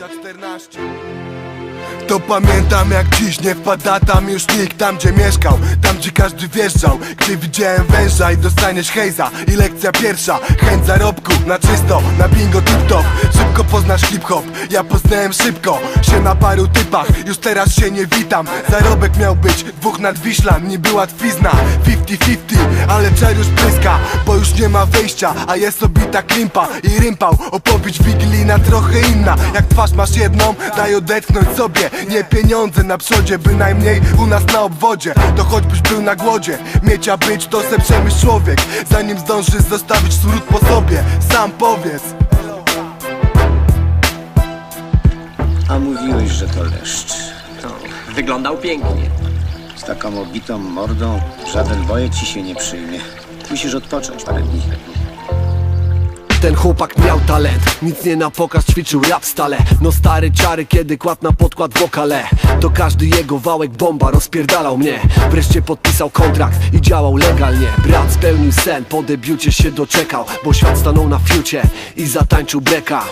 11 to pamiętam jak dziś nie wpada tam już nikt Tam gdzie mieszkał, tam gdzie każdy wjeżdżał. Gdzie widziałem węża i dostaniesz hejza. I lekcja pierwsza, chęć zarobku Na czysto, na bingo tip-top. Szybko poznasz hip-hop, ja poznałem szybko. Się na paru typach, już teraz się nie witam. Zarobek miał być dwóch nad Wiślan Nie była twizna, 50-50 Ale czar już pryska, bo już nie ma wyjścia A jest obita klimpa i rympał. Opowieść wigilina trochę inna. Jak twarz masz jedną, daj odetchnąć sobie. Nie pieniądze na przodzie, bynajmniej u nas na obwodzie. To choćbyś był na głodzie Miecia być to se przemyśl człowiek. Zanim zdążysz zostawić smród po sobie Sam powiedz. A mówiłeś, że to leszcz. No, wyglądał pięknie. Taką obitą mordą żaden wojek ci się nie przyjmie. Musisz odpocząć parę dni. Ten chłopak miał talent, nic nie na pokaz ćwiczył rap stale. No stary czary, kiedy kładł na podkład wokale. To każdy jego wałek bomba rozpierdalał mnie. Wreszcie podpisał kontrakt i działał legalnie. Brat spełnił sen, po debiucie się doczekał Bo świat stanął na fiucie i zatańczył breka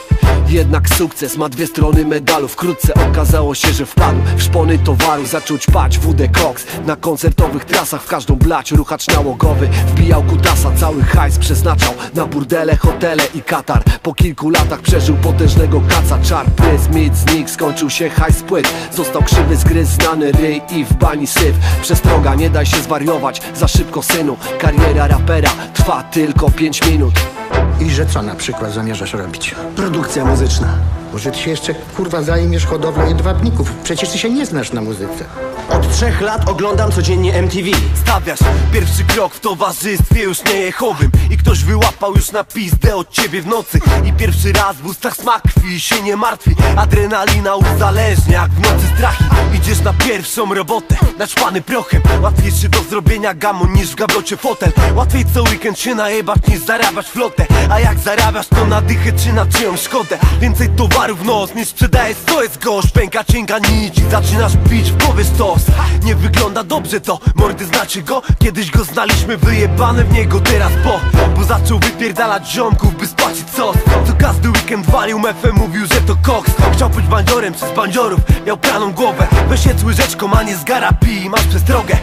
jednak sukces ma dwie strony medalu Wkrótce okazało się, że wpadł w szpony towaru. Zaczął ćpać WD Cox Na koncertowych trasach w każdą blać Ruchacz nałogowy. Wbijał kutasa Cały hajs przeznaczał na burdele, hotele i Katar. Po kilku latach przeżył potężnego kaca. Czar, prys, mit, znik, skończył się hajs płyt. Został krzywy zgryz, znany ryj i w bani syf. Przestroga, nie daj się zwariować Za szybko synu, kariera rapera Trwa tylko 5 minut. I że co na przykład zamierzasz robić? Produkcja muzyczna. Może ty się jeszcze kurwa zajmiesz hodowlą jedwabników? Przecież ty się nie znasz na muzyce. Od trzech lat oglądam codziennie MTV. Stawiasz pierwszy krok w towarzystwie już nie jechowym I ktoś wyłapał już na pizdę od ciebie w nocy I pierwszy raz w ustach smak krwi się nie martwi Adrenalina uzależnia jak w nocy strachy pierwszą robotę, naćpany prochem. Łatwiejszy do zrobienia gamon niż w gablocie fotel. Łatwiej co weekend się najebać niż zarabiać flotę A jak zarabiasz to na dychę czy na czyjąś szkodę? Więcej towarów nos niż sprzedajesz co jest gość Pęka cienka nić i zaczynasz pić w głowie stos. Nie wygląda dobrze to, mordy znacie go. Kiedyś go znaliśmy wyjebane w niego teraz po. Bo zaczął wypierdalać ziomków by spłacić sos. Co weekend walił mefę mówił, że to koks Chciał być bandziorem przez bandziorów, miał praną głowę Weź jedz łyżeczką, a nie zgara pij, masz przestrogę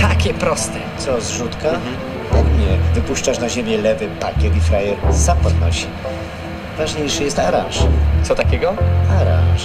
Takie proste. Co, zrzutka? Tak nie. Wypuszczasz na ziemię lewy pakiet i frajer zapodnosi. Ważniejszy jest aranż. Co takiego? Aranż.